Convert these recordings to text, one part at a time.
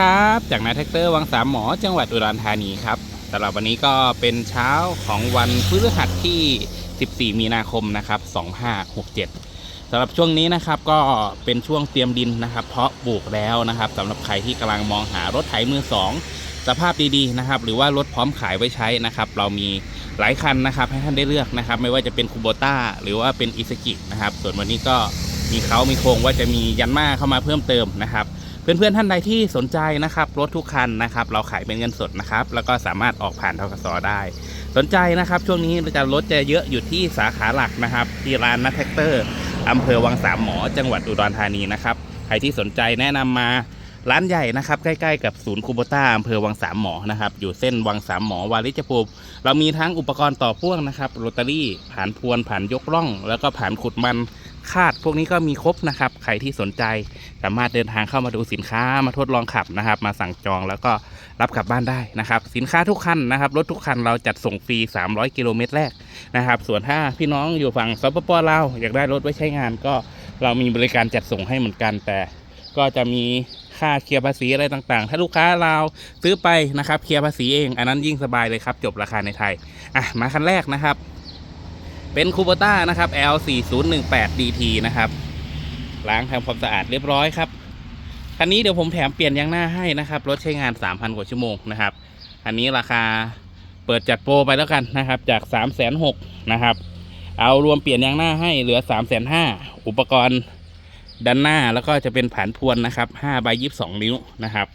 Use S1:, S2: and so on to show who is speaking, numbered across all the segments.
S1: ครับ จากนายแท็กเตอร์วังสามหมอจังหวัดอุดรธานีครับสำหรับวันนี้ก็เป็นเช้าของวันพฤหัสที่ 14 มีนาคมนะครับ2567สำหรับช่วงนี้นะครับก็เป็นช่วงเตรียมดินนะครับ เพาะปลูกแล้วนะครับสำหรับใครที่กำลังมองหารถไถมือสองสภาพดีๆนะครับ หรือว่ารถพร้อมขายไว้ใช้นะครับ เรามีหลายคันนะครับ ให้ท่านได้เลือกนะครับ ไม่ว่าจะเป็นคูโบต้าหรือว่าเป็นอิสกินะครับ ส่วนวันนี้ก็มีเขามีโครงว่าจะมียันมาเข้ามาเพิ่มเติมนะครับ เพื่อนๆท่านใดที่สนใจนะครับรถทุกคันนะครับ เราขายเป็นเงินสดนะครับ แล้วก็สามารถออกผ่านทกสได้ สนใจนะครับ ช่วงนี้จะรถจะเยอะอยู่ที่สาขาหลักนะครับ ที่ร้านนัทแท็กเตอร์อำเภอวังสามหมอ จังหวัดอุดรธานีนะครับใครที่สนใจแนะนำมาร้านใหญ่นะครับใกล้ๆกับศูนย์คูโบต้าอำเภอวังสามหมอนะครับอยู่เส้นวังสามหมอวาริจภูมิเรามีทั้งอุปกรณ์ต่อพ่วงนะครับโรตารี่ผ่านพวนผ่านยกร่อง แล้วก็ผ่านขุดมัน คาด พวกนี้ก็มีครบนะครับ ใครที่สนใจสามารถเดินทางเข้ามาดูสินค้ามาทดลองขับนะครับ มาสั่งจองแล้วก็รับกลับบ้านได้นะครับ สินค้าทุกคันนะครับรถทุกคันเราจัดส่งฟรี 300 กิโลเมตรแรกนะครับ ส่วนถ้าพี่น้องอยู่ฝั่งสปปลาวอยากได้รถไว้ใช้งานก็เรามีบริการจัดส่งให้เหมือนกัน แต่ก็จะมีค่าเคลียร์ภาษีอะไรต่างๆ ถ้าลูกค้าเราซื้อไปนะครับ เคลียร์ภาษีเอง อันนั้นยิ่งสบายเลยครับ จบราคาในไทย อะ มาคันแรกนะครับ เป็นคูโบต้านะครับ L 4 0 1 8 DT นะครับ ล้างทำความสะอาดเรียบร้อยครับ คันนี้เดี๋ยวผมแถมเปลี่ยนยางหน้าให้นะครับ รถใช้งาน 3,000 กว่าชั่วโมงนะครับ อันนี้ราคาเปิดจัดโปรไปแล้วกันนะครับ จาก3 6 0 0 0นะครับ เอารวมเปลี่ยนยางหน้าให้เหลือ 3 5 0 0 0อุปกรณ์ด้านหน้าแล้วก็จะเป็นผานพวนนะครับ5ใบ22 นิ้วนะครับ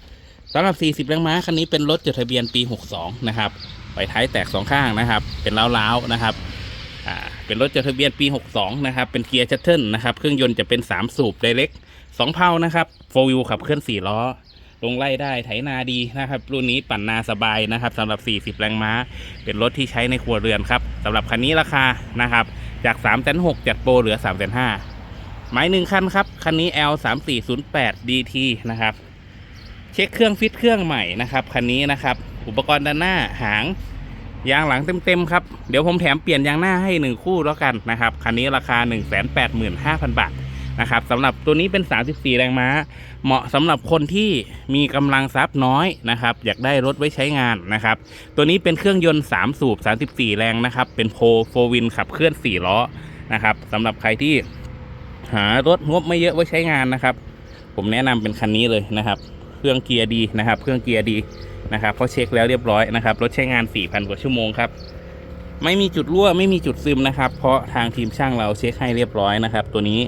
S1: สำหรับ 40 แรงม้า คันนี้เป็นรถจดทะเบียนปี 62 นะครับ ไฟท้ายแตกสองข้างนะครับ เป็นล้าวๆนะครับ อ่าเป็นรถจดทะเบียนปี 62 นะครับ เป็นเกียร์ชัตเทิลนะครับ เครื่องยนต์จะเป็น 3 สูบไดเล็กสองเพานะครับโฟวิวขับเคลื่อน 4 ล้อ ลงไล่ได้ไถนาดีนะครับ รุ่นนี้ปั่นนาสบายนะครับสำหรับ 40 แรงม้า เป็นรถที่ใช้ในครัวเรือนครับสำหรับคันนี้ราคานะครับจาก3 6 0 0จัดโปรเหลือ3 5 0 0หมายหนึ่งคันครับ คันนี้ L 3 4 0 8 DT นะครับ เช็คเครื่องฟิตเครื่องใหม่นะครับ คันนี้นะครับ อุปกรณ์ด้านหน้าหาง ยางหลังเต็มๆครับ เดี๋ยวผมแถมเปลี่ยนยางหน้าให้ 1 คู่แล้วกันนะครับ คันนี้ราคา 185,000 บาทนะครับสำหรับตัวนี้เป็น 34 แรงม้า เหมาะสำหรับคนที่มีกำลังทรัพย์น้อยนะครับ อยากได้รถไว้ใช้งานนะครับ ตัวนี้เป็นเครื่องยนต์ 3 สูบ 34 แรงนะครับ เป็นโพโฟวินขับเคลื่อน 4 ล้อนะครับสำหรับใครที่หารถงบไม่เยอะไว้ใช้งานนะครับ ผมแนะนำเป็นคันนี้เลยนะครับ เครื่องเกียร์ดีนะครับ เครื่องเกียร์ดี นะครับเพราะเช็คแล้วเรียบร้อยนะครับรถใช้งาน 4,000 กว่าชั่วโมงครับไม่มีจุดรั่วไม่มีจุดซึมนะครับ เพราะทางทีมช่างเราเช็คให้เรียบร้อยนะครับ ตัวนี้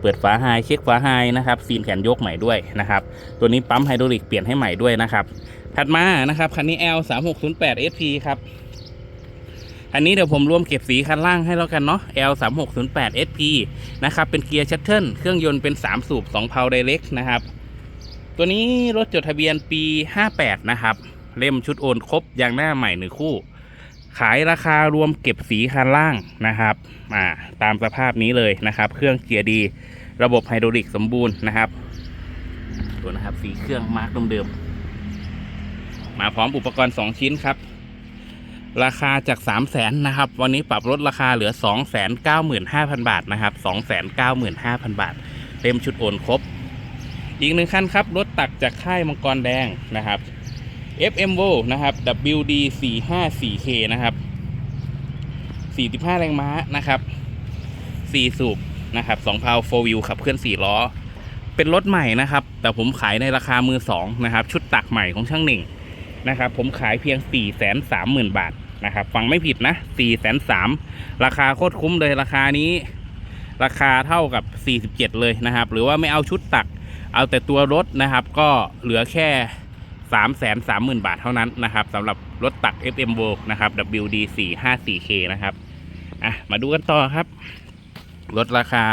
S1: เปิดฝาไฮเช็คฝาไฮนะครับซีนแขนยกใหม่ด้วยนะครับ ตัวนี้ปั๊มไฮดรอลิกเปลี่ยนให้ใหม่ด้วยนะครับ ถัดมานะครับคันนี้ L 3 6 0 8 SP ครับอันนี้เดี๋ยวผมรวมเก็บสีคันล่างให้แล้วกันเนาะ L 3 6 0 8 SP นะครับเป็นเกียร์ชัตเทิลเครื่องยนต์เป็น 3 สูบ2เพาไดเล็กนะครับ ตัวนี้รถจดทะเบียนปี 58 นะครับ เล่มชุดโอนครบยางหน้าใหม่หนึ่งคู่ ขายราคารวมเก็บสีคันล่างนะครับอ่าตามสภาพนี้เลยนะครับ เครื่องเกียร์ดี ระบบไฮดรอลิกสมบูรณ์นะครับ ตัวนะครับสีเครื่องมาร์กเดิมๆมาพร้อมอุปกรณ์ 2 ชิ้นครับ ราคาจาก 3 0 0แสนนะครับ วันนี้ปรับลดราคาเหลือ 2 9 5 0 0 0 บาทนะครับ 2 9 5 0 0 0 บาท เต็มชุดโอนครบ อีกหนึ่งคันครับ รถตักจากค่ายมังกรแดงนะครับ FMV นะครับ WD 454K นะครับ45 แรงม้านะครับ 4 สูบนะครับ2พาว4 wheel ขับเคลื่อน 4 ล้อ เป็นรถใหม่นะครับ แต่ผมขายในราคามือ 2 นะครับ ชุดตักใหม่ของช่างหนึ่งนะครับ ผมขายเพียง 430,000 บาทนะครับ ฟังไม่ผิดนะ 430,000ราคาโคตรคุ้มเลยราคานี้ ราคาเท่ากับ 47 เลยนะครับ หรือว่าไม่เอาชุดตัก เอาแต่ตัวรถนะครับก็เหลือแค่ 3 3 0 0 0 0 บาทเท่านั้นนะครับสำหรับรถตัก FM v o นะครับ WD 4 5 4 K นะครับอะมาดูกันต่อครับ รถราคา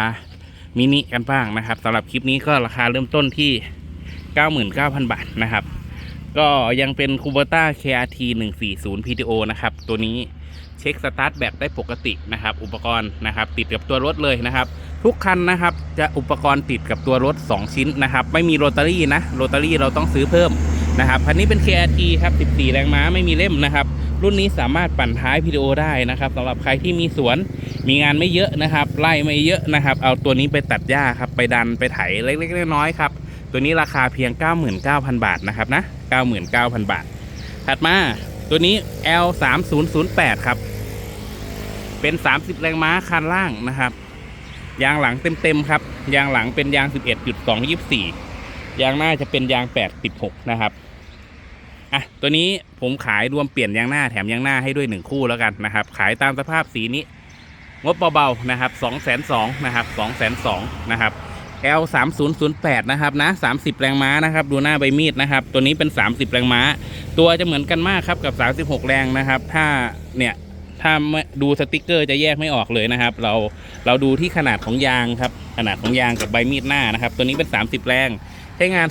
S1: มินิกันบ้างนะครับสำหรับคลิปนี้ก็ราคาเริ่มต้นที่ 99,000 บาทนะครับ ก็ยังเป็น k u b o t a KRT 140 PTO นะครับ ตัวนี้เช็คสตาร์ทแบตได้ปกตินะครับ อุปกรณ์นะครับ ติดกับตัวรถเลยนะครับ ทุกคันนะครับจะอุปกรณ์ติดกับตัวรถ 2 ชิ้นนะครับ ไม่มีโรตารี่นะโรตารี่เราต้องซื้อเพิ่มนะครับคันนี้เป็น KRT ครับ 14 แรงม้าไม่มีเล่มนะครับ รุ่นนี้สามารถปั่นท้าย PTO ได้นะครับสำหรับใครที่มีสวนมีงานไม่เยอะนะครับ ไล่ไม่เยอะนะครับ เอาตัวนี้ไปตัดหญ้าครับ ไปดันไปไถเล็กๆน้อยๆครับ ตัวนี้ราคาเพียง 99,000 บาทนะครับนะ 99,000 บาท ถัดมาตัวนี้ L 3 0 0 8 ครับ เป็น 30 แรงม้าคันล่างนะครับ ยางหลังเต็มๆครับ ยางหลังเป็นยาง 11.2 24 ยางหน้าจะเป็นยาง8 16นะครับอะตัวนี้ผมขายรวมเปลี่ยนยางหน้าแถมยางหน้าให้ด้วย 1 คู่แล้วกันนะครับ ขายตามสภาพสีนี้ งบเบาๆนะครับ2 2 0 0 0นะครับ2 2 0 0นะครับ L 3 0 0 8นะครับนะ30 แรงม้านะครับ ดูหน้าใบมีดนะครับ ตัวนี้เป็น 30 แรงม้า ตัวจะเหมือนกันมากครับกับ 36 แรงนะครับ ถ้าเนี่ย ถ้าม่ดูสติกเกอร์จะแยกไม่ออกเลยนะครับ เราเราดูที่ขนาดของยางครับ ขนาดของยางกับใบมีดหน้านะครับ ตัวนี้เป็น 30 แรง ใช้งาน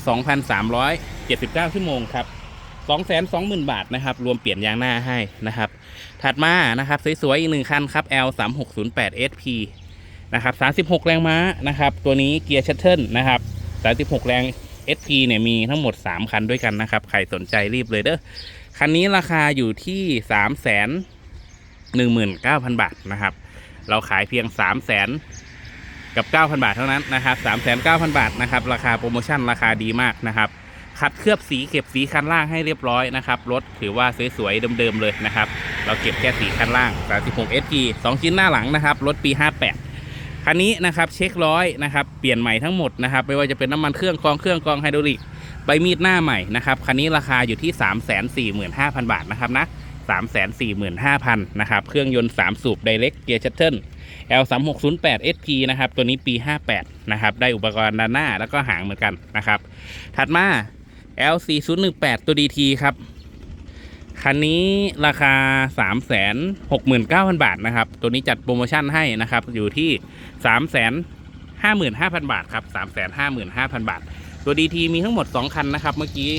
S1: 2,379 ชั่วโมงครับ220,000 บาทนะครับ รวมเปลี่ยนยางหน้าให้นะครับ ถัดมานะครับสวยๆอีกหนึ่งคันครับ L 3 6 0 8 SP นะครับ36 แรงม้านะครับ ตัวนี้เกียร์ชัตเทิลนะครับ36 แรง SP เนี่ยมีทั้งหมด 3 คันด้วยกันนะครับ ใครสนใจรีบเลยเด้อคันนี้ราคาอยู่ที่3 1 9 0 0 0 บาทนะครับ เราขายเพียง3 0 0 0 0 กับ 9,000 บาทเท่านั้นนะครับ 3 9 0 0 0 บาทนะครับ ราคาโปรโมชั่นราคาดีมากนะครับขัดเคลือบสีเก็บสีคันล่างให้เรียบร้อยนะครับรถถือว่าสวยๆเดิมๆเลยนะครับ เราเก็บแค่สีคันล่าง 36 SG 2 ชิ้นหน้าหลังนะครับรถปี 58 คันนี้นะครับเช็คร้อยนะครับเปลี่ยนใหม่ทั้งหมดนะครับไม่ว่าจะเป็นน้ำมันเครื่องกรองเครื่องกองไฮดรอลิกใบมีดหน้าใหม่นะครับคันนี้ราคาอยู่ที่ 345,000 บาทนะครับนะ 345,000นะครับ เครื่องยนต์ 3 สูบ Direct Gear Shuttle L 3 6 0 8 SP นะครับ ตัวนี้ปี 58 นะครับ ได้อุปกรณ์ด้านหน้าแล้วก็หางเหมือนกันนะครับ ถัดมา L 4 0 1 8 ตัว DT ครับ คันนี้ราคา 3 6 9 0 0 0 บาทนะครับ ตัวนี้จัดโปรโมชั่นให้นะครับ อยู่ที่ 3 5 5 0 0 0 บาทครับ 3 5 5 0 0 0 บาท ตัว DT มีทั้งหมด 2 คันนะครับ เมื่อกี้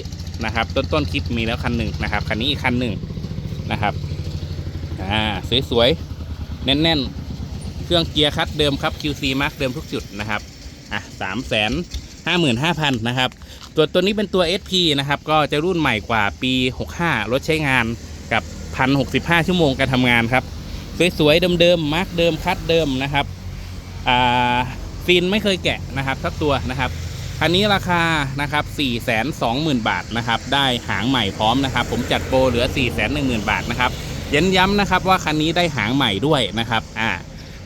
S1: นะครับ ต้นต้นคลิปมีแล้วคันหนึ่งนะครับ คันนี้อีกคันหนึ่ง นะครับอ่าสวยๆ แน่นๆ เครื่องเกียร์คัดเดิมครับ QC Mark เดิมทุกจุดนะครับอะ3 5 5 0 0 0นะครับตัวตัวนี้เป็นตัว SP นะครับ ก็จะรุ่นใหม่กว่าปี 65 รถใช้งานกับ 1,065 ชั่วโมงการทำงานครับ สวยๆ เดิมๆมาร์กเดิมคัดเดิมนะครับอ่าฟินไม่เคยแกะนะครับสักตัวนะครับ คันนี้ราคานะครับ420,000 บาทนะครับได้หางใหม่พร้อมนะครับ ผมจัดโปรเหลือ 410,000 บาทนะครับเย้นย้ำนะครับว่าคันนี้ได้หางใหม่ด้วยนะครับอ่า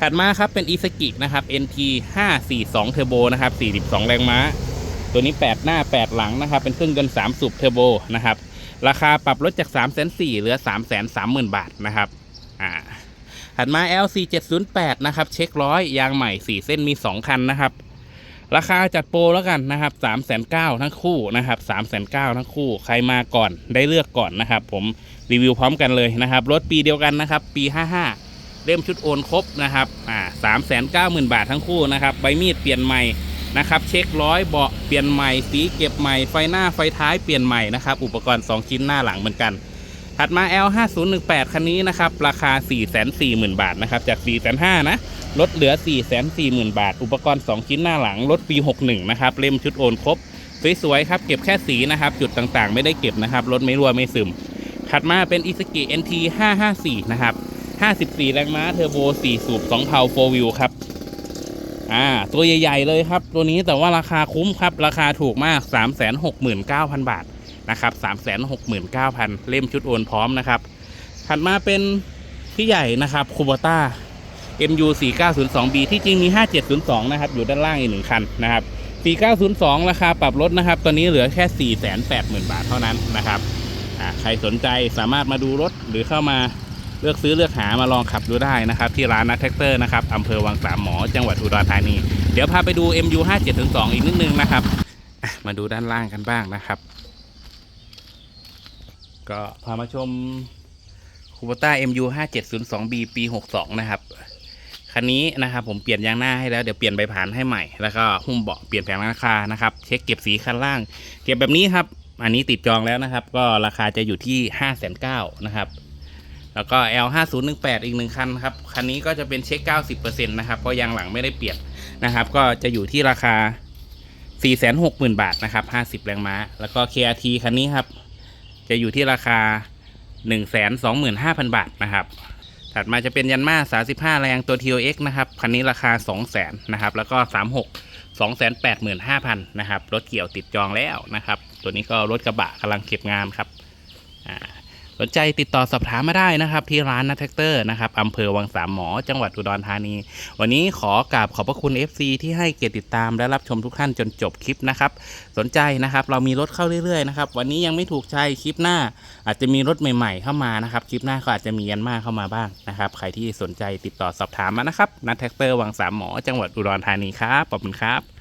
S1: ถัดมาครับเป็นอีสกินะครับ NT 542 Turbo นะครับ 42 แรงม้า ตัวนี้ 8 หน้า 8 หลังนะครับ เป็นเครื่องยนต์3สูบเทอร์โบนะครับ ราคาปรับลดจาก 3 4 0 0 0เหลือ 3 3 0 0 0 0 บาทนะครับอ่าถัดมา LC 708นะครับ เช็คร้อยยางใหม่ 4 เส้นมี 2 คันนะครับ ราคาจัดโปรแล้วกันนะครับ3 9 0 0 0ทั้งคู่นะครับ3 9 0 0 0ทั้งคู่ ใครมาก่อนได้เลือกก่อนนะครับ ผมรีวิวพร้อมกันเลยนะครับ รถปีเดียวกันนะครับ ปี55เล่มชุดโอนครบนะครับ อ่าสามแสนเก้าหมื่นบาททั้งคู่นะครับ ใบมีดเปลี่ยนใหม่นะครับ เช็คร้อยเบาะเปลี่ยนใหม่ สีเก็บใหม่ ไฟหน้าไฟท้ายเปลี่ยนใหม่นะครับ อุปกรณ์ 2 ชิ้นหน้าหลังเหมือนกัน ถัดมา L 5 0 1 8 คันนี้นะครับ ราคา 4 4 0 0 0 0 บาทนะครับ จาก 4 5 0 0 0นะลดเหลือ 4 4 0 0 0 0 บาท อุปกรณ์ 2 ชิ้นหน้าหลังรถปี 61 นะครับ เล่มชุดโอนครบ สวยๆครับ เก็บแค่สีนะครับ จุดต่างๆ ไม่ได้เก็บนะครับรถไม่รั่วไม่ซึม ถัดมาเป็น i s u z u NT 554 นะครับ 54 แรงม้าเทอร์โบ 4 สูบ 2 เพา4วิวครับอ่าตัวใหญ่ ๆ เลยครับ ตัวนี้แต่ว่าราคาคุ้มครับ ราคาถูกมาก 369,000 บาท นะครับ369,000เล่มชุดโอนพร้อมนะครับ ถัดมาเป็นพี่ใหญ่นะครับคูบต้า MU 4902B ที่จริงมี 5702 นะครับ อยู่ด้านล่างอีกหนึ่งคันนะครับ 4902 ราคาปรับลดนะครับ ตอนนี้เหลือแค่ 480,000 บาทเท่านั้นนะครับใครสนใจสามารถมาดูรถหรือเข้ามาเลือกซื้อเลือกหามาลองขับดูได้นะครับ ที่ร้านนัทแท็กเตอร์นะครับอำเภอวังสามหมอจังหวัดอุดรธานี เดี๋ยวพาไปดู MU 5702 อีกนิดนึงนะครับ มาดูด้านล่างกันบ้างนะครับ ก็พามาชมคูโบต้า MU 5702B ปี 62 นะครับ คันนี้นะครับผมเปลี่ยนยางหน้าให้แล้ว เดี๋ยวเปลี่ยนใบผ่านให้ใหม่ แล้วก็หุ้มเบาะเปลี่ยนแผงราคานะครับ เช็คเก็บสีคันล่าง เก็บแบบนี้ครับ อันนี้ติดจองแล้วนะครับ ก็ราคาจะอยู่ที่ 5 9 0 0 0นะครับ แล้วก็ L 5 0 1 8 อีกหนึ่งคันครับ คันนี้ก็จะเป็นเช็ค 90%นะครับ เพราะยางหลังไม่ได้เปลี่ยนนะครับ ก็จะอยู่ที่ราคา 460,000 บาทนะครับ 50 แรงม้า แล้วก็ KRT คันนี้ครับ จะอยู่ที่ราคา 125,000 บาทนะครับ ถัดมาจะเป็นยันมา 35 แรงตัว TOX นะครับ คันนี้ราคา 200,000นะครับ แล้วก็ 36 285,000นะครับ รถเกี่ยวติดจองแล้วนะครับ ตัวนี้ก็รถกระบะกำลังเก็บงานครับ อ่า สนใจติดต่อสอบถามมาได้นะครับ ที่ร้านนัทแท็กเตอร์นะครับอำเภอวังสามหมอจังหวัดอุดรธานี วันนี้ขอกราบขอบพระคุณ FC ที่ให้เกียรติติดตามและรับชมทุกท่านจนจบคลิปนะครับ สนใจนะครับเรามีรถเข้าเรื่อยๆนะครับวันนี้ยังไม่ถูกใจคลิปหน้า อาจจะมีรถใหม่ ๆ เข้ามานะครับคลิปหน้าก็อาจจะมียันมาเข้ามาบ้างนะครับใครที่สนใจติดต่อสอบถามมานะครับนัทแท็กเตอร์วังสามหมอจังหวัดอุดรธานีครับขอบคุณครับ